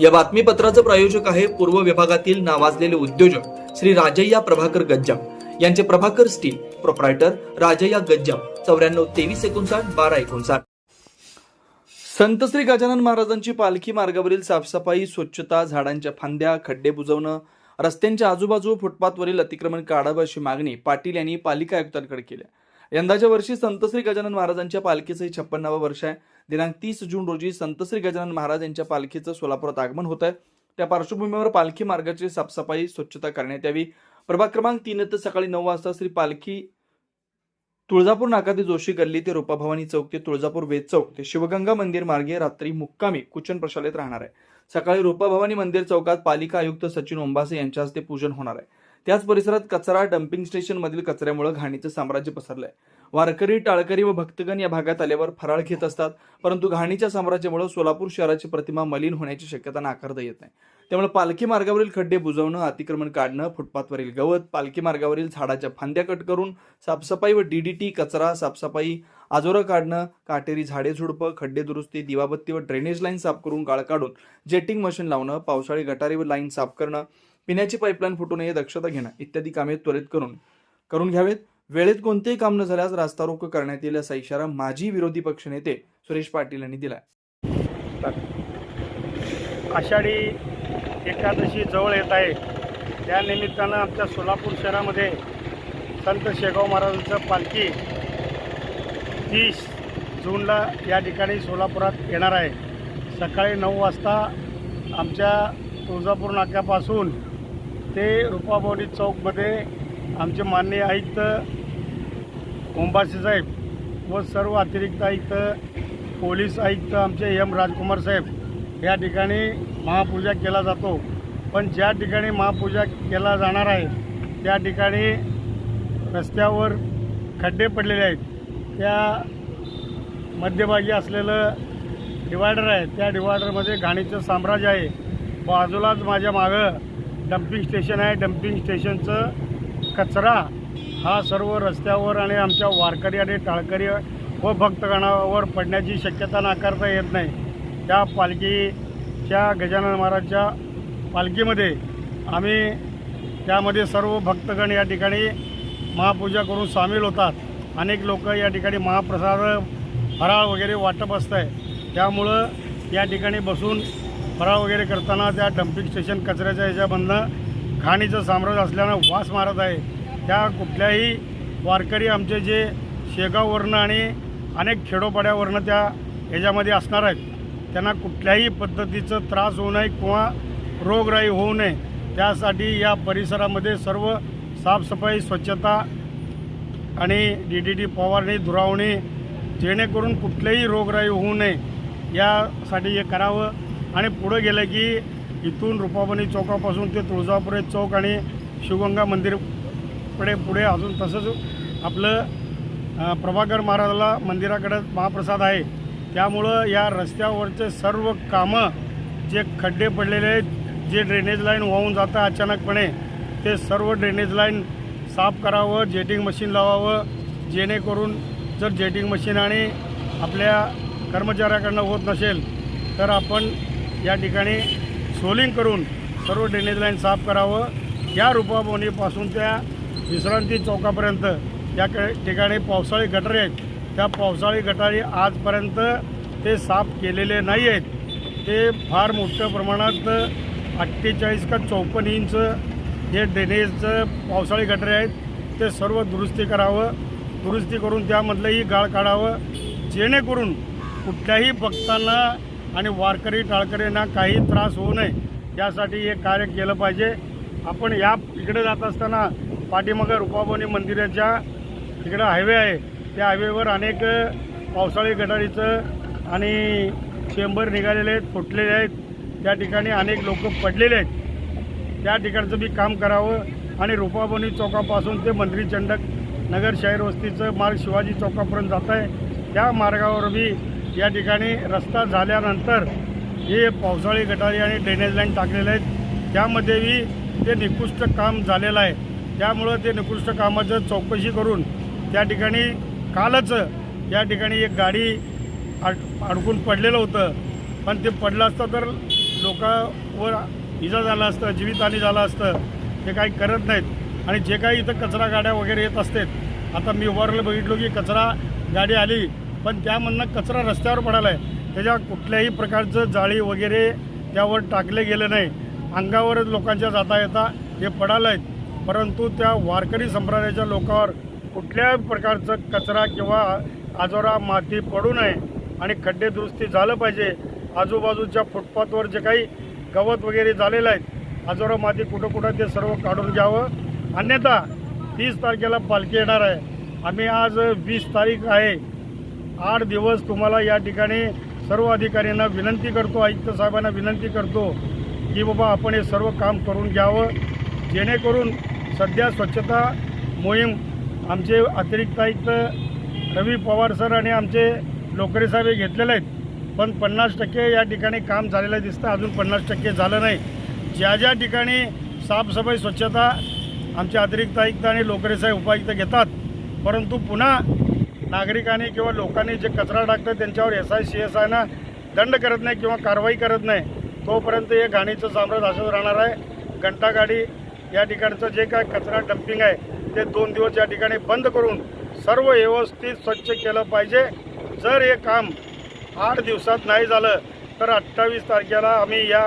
या बातमीपत्राचं प्रायोजक आहे पूर्व विभागातील नावाजलेले उद्योजक श्री राजय्या प्रभाकर गज्जाम. यांचे प्रभाकर स्टील प्रोप्रायटर राजय्या गज्जाम. चौऱ्याण्णव तेवीस एकोणसाठ बारा एकोणसाठ. संत श्री गजानन महाराजांची पालखी मार्गावरील साफसफाई स्वच्छता झाडांच्या फांद्या खड्डे बुजवणं रस्त्यांच्या आजूबाजू फुटपाथवरील अतिक्रमण काढावं अशी मागणी पाटील यांनी पालिका आयुक्तांकडे केली यंदाच्या वर्षी संत श्री गजानन महाराजांच्या पालखीचं हे छप्पन्नावं वर्ष आहे. दिनांक तीस जून रोजी संत श्री गजानन महाराज यांच्या पालखीचं सोलापुरात आगमन होत आहे. त्या पार्श्वभूमीवर पालखी मार्गाची साफसफाई स्वच्छता करण्यात यावी. प्रभाग क्रमांक तीन ते सकाळी नऊ वाजता श्री पालखी तुळजापूर नाकाती जोशी गल्ली ते रूपाभवानी चौक ते तुळजापूर वेद चौक ते शिवगंगा मंदिर मार्गे रात्री मुक्कामी कुचन प्रशालेत राहणार आहे. सकाळी रूपाभवानी मंदिर चौकात पालिका आयुक्त सचिन ओंबासे यांच्या हस्ते पूजन होणार आहे. त्याच परिसरात कचरा डम्पिंग स्टेशन मधील कचऱ्यामुळे घाणीचं साम्राज्य पसरलंय. वारकरी टाळकरी व भक्तगण या भागात आल्यावर फराळ घेत असतात. परंतु घाणीच्या साम्राज्यामुळे सोलापूर शहराची प्रतिमा मलिन होण्याची शक्यता नाकारता येत नाही. त्यामुळे पालखी मार्गावरील खड्डे बुजवणं अतिक्रमण काढणं फुटपाथवरील गवत पालखी मार्गावरील झाडाच्या फांद्या कट करून साफसफाई व डीडीटी कचरा साफसफाई आजोरा काढणं काटेरी झाडे झुडपं खड्डे दुरुस्ती दिवाबत्ती व ड्रेनेज लाईन साफ करून गाळ काढून जेटिंग मशीन लावणं पावसाळी गटारी व लाईन साफ करणं पिण्याची पाईपलाईन फुटू नये दक्षता घेणं इत्यादी कामे त्वरित करून करून घ्यावेत. वेळेत कोणतेही काम न झाल्यास रास्ता रोको करण्यात येईल असा इशारा माजी विरोधी पक्षनेते सुरेश पाटील यांनी दिला आषाढी एकादशी जवळ येत आहे. त्या निमित्तानं आमच्या सोलापूर शहरामध्ये संत शेगाव महाराजांचं पालखी तीस जूनला या ठिकाणी सोलापुरात येणार आहे. सकाळी नऊ वाजता आमच्या तुळजापूर नाक्यापासून ते रुपाबोडी चौकमध्ये आमचे माननीय आयुक्त ओंबासी साहेब व सर्व अतिरिक्त आयुक्त पोलीस आयुक्त आमचे एम राजकुमार साहेब या ठिकाणी महापूजा केला जातो. पण ज्या ठिकाणी महापूजा केला जाणार आहे त्या ठिकाणी रस्त्यावर खड्डे पडलेले आहेत. त्या मध्यभागी असलेलं डिवायडर आहे. त्या डिवायडरमध्ये घाणीचं साम्राज्य आहे. बाजूलाच माझ्या मागं डम्पिंग स्टेशन आहे. डम्पिंग स्टेशनचं कचरा हा सर्व रस्त्यावर आणि आमच्या वारकरी आणि टाळकरी व भक्तगणावर पडण्याची शक्यता नाकारता येत नाही. त्या पालखीच्या गजानन महाराजच्या पालखीमध्ये आम्ही त्यामध्ये सर्व भक्तगण या ठिकाणी महापूजा करून सामील होतात. अनेक लोक या ठिकाणी महाप्रसाद फराळ वगैरे वाटप असतं आहे त्यामुळं या ठिकाणी बसून फराळ वगैरे करताना त्या डम्पिंग स्टेशन कचऱ्याच्या ह्याच्यामधनं खाणीचं साम्राज्य असल्यानं वास मारत आहे. त्या कुठल्याही वारकरी आमचे जे शेगाववरनं आणि अनेक खेडोपाड्यावरनं त्या ह्याच्यामध्ये असणार आहेत त्यांना कुठल्याही पद्धतीचं त्रास होऊ नये किंवा रोगराई होऊ नये. त्यासाठी या परिसरामध्ये सर्व साफसफाई स्वच्छता आणि डी डी टी फवारणी धुरावणी जेणेकरून कुठलेही रोगराई होऊ नये. यासाठी हे करावं आणि पुढं गेलं की इथून रुपाबनी चौकापासून ते तुळजापुरे चौक आणि शिवगंगा मंदिरकडे पुढे अजून तसंच आपलं प्रभाकर महाराजाला मंदिराकडं महाप्रसाद आहे. त्यामुळं या रस्त्यावरचे सर्व कामं जे खड्डे पडलेले आहेत जे ड्रेनेज लाईन वाहून जातं अचानकपणे ते सर्व ड्रेनेज लाईन साफ करावं जेटिंग मशीन लावावं जेणेकरून जर जेटिंग मशीन आणि आपल्या कर्मचाऱ्याकडनं होत नसेल तर आपण या ठिकाणी सोलिंग करून सर्व ड्रेनेज लाईन साफ करावं. या रूपाबोनीपासून त्या विश्रांती चौकापर्यंत या क- ठिकाणी पावसाळी गटर आहेत त्या पावसाळी गटारी आजपर्यंत ते साफ केलेले नाही आहेत. ते फार मोठ्या प्रमाणात अठ्ठेचाळीस का चौपन्न इंच जे ड्रेनेजचं पावसाळी गटारे आहेत ते सर्व दुरुस्ती करावं. दुरुस्ती करून त्यामधलंही गाळ काढावं. जेणेकरून कुठल्याही भक्तांना आणि वारकरी टाळकरींना काही त्रास होऊ नये यासाठी हे कार्य केलं पाहिजे. आपण या इकडे जात असताना पाठीमागं रुपाभवनी मंदिराच्या तिकडं हायवे आहे. त्या हायवेवर अनेक पावसाळी गटारीचं आणि चेंबर निघालेले आहेत फुटलेले आहेत. त्या ठिकाणी अनेक लोक पडलेले आहेत. त्या ठिकाणचं बी काम करावं आणि रुपाभवनी चौकापासून ते मंत्री चंडक नगर शहर वस्तीचं मार्ग शिवाजी चौकापर्यंत जात आहे. त्या मार्गावर बी या ठिकाणी रस्ता झाल्यानंतर हे पावसाळी गटारी आणि ड्रेनेज लाईन टाकलेले आहेत. त्यामध्येही ते निकृष्ट काम झालेलं आहे. त्यामुळं ते निकृष्ट कामाचं चौकशी करून त्या ठिकाणी कालच या ठिकाणी एक गाडी अड अडकून पडलेलं होतं. पण ते पडलं असतं तर लोकांवर इजा झाला असतं जीवितहानी झालं असतं. ते काही करत नाहीत. आणि जे काही इथं कचरा गाड्या वगैरे येत असतात आता मी उभारलं बघितलो की कचरा गाडी आली पण त्यामधनं कचरा रस्त्यावर पडाला आहे त्याच्या कुठल्याही प्रकारचं जाळी वगैरे त्यावर टाकले गेले नाही. अंगावरच लोकांच्या जाता येता हे पडालं आहेत परंतु त्या वारकरी संप्रदायाच्या लोकांवर कुठल्याही प्रकारचं कचरा किंवा आजोरा माती पडू नये आणि खड्डे दुरुस्ती झालं पाहिजे. आजूबाजूच्या फुटपाथवर जे काही गवत वगैरे झालेलं आहे आजोरा माती कुठं कुठं ते सर्व काढून घ्यावं. अन्यथा तीस तारखेला पालखी येणार आहे. आम्ही आज वीस तारीख आहे. आठ दिवस तुम्हाला या ठिकाणी सर्व अधिकाऱ्यांना विनंती करतो आयुक्त साहेबांना विनंती करतो की बाबा आपण हे सर्व काम करून घ्यावं जेणेकरून सध्या स्वच्छता मोहीम आमचे अतिरिक्त आयुक्त रवी पवार सर आणि आमचे लोकरे साहेब हे घेतलेले आहेत. पण पन्नास टक्के या ठिकाणी काम झालेलं दिसतं अजून पन्नास टक्के झालं नाही. ज्या ज्या ठिकाणी साफसफाई स्वच्छता आमचे अतिरिक्त आयुक्त आणि लोकरे साहेब उपायुक्त घेतात परंतु पुन्हा नागरिकांनी किंवा लोकांनी जे कचरा टाकतं त्यांच्यावर एस आय सी एस आयनं दंड करत नाही किंवा कारवाई करत नाही तोपर्यंत हे घाणीचं साम्राज्य असंच राहणार आहे. घंटागाडी या ठिकाणचं जे काय कचरा डम्पिंग आहे ते दोन दिवस या ठिकाणी बंद करून सर्व व्यवस्थित स्वच्छ केलं पाहिजे. जर हे काम आठ दिवसात नाही झालं तर अठ्ठावीस तारखेला आम्ही या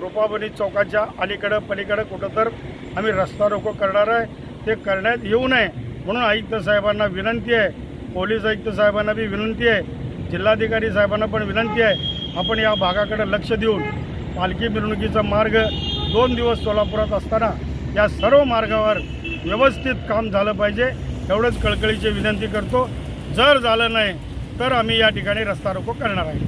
रुपाबनी चौकाच्या अलीकडं पलीकडं कुठं तर आम्ही रस्ता रोको करणार आहे. ते करण्यात येऊ नये म्हणून आयुक्त साहेबांना विनंती आहे. पोलीस आयुक्त साहेबांना बी विनंती आहे जिल्हाधिकारी साहेबांना पण विनंती आहे आपण या भागाकडे लक्ष देऊन पालखी मिरवणुकीचा मार्ग दोन दिवस सोलापुरात असताना या सर्व मार्गावर व्यवस्थित काम झालं पाहिजे एवढंच कळकळीची विनंती करतो. जर झालं नाही तर आम्ही या ठिकाणी रस्ता रोको करणार आहे.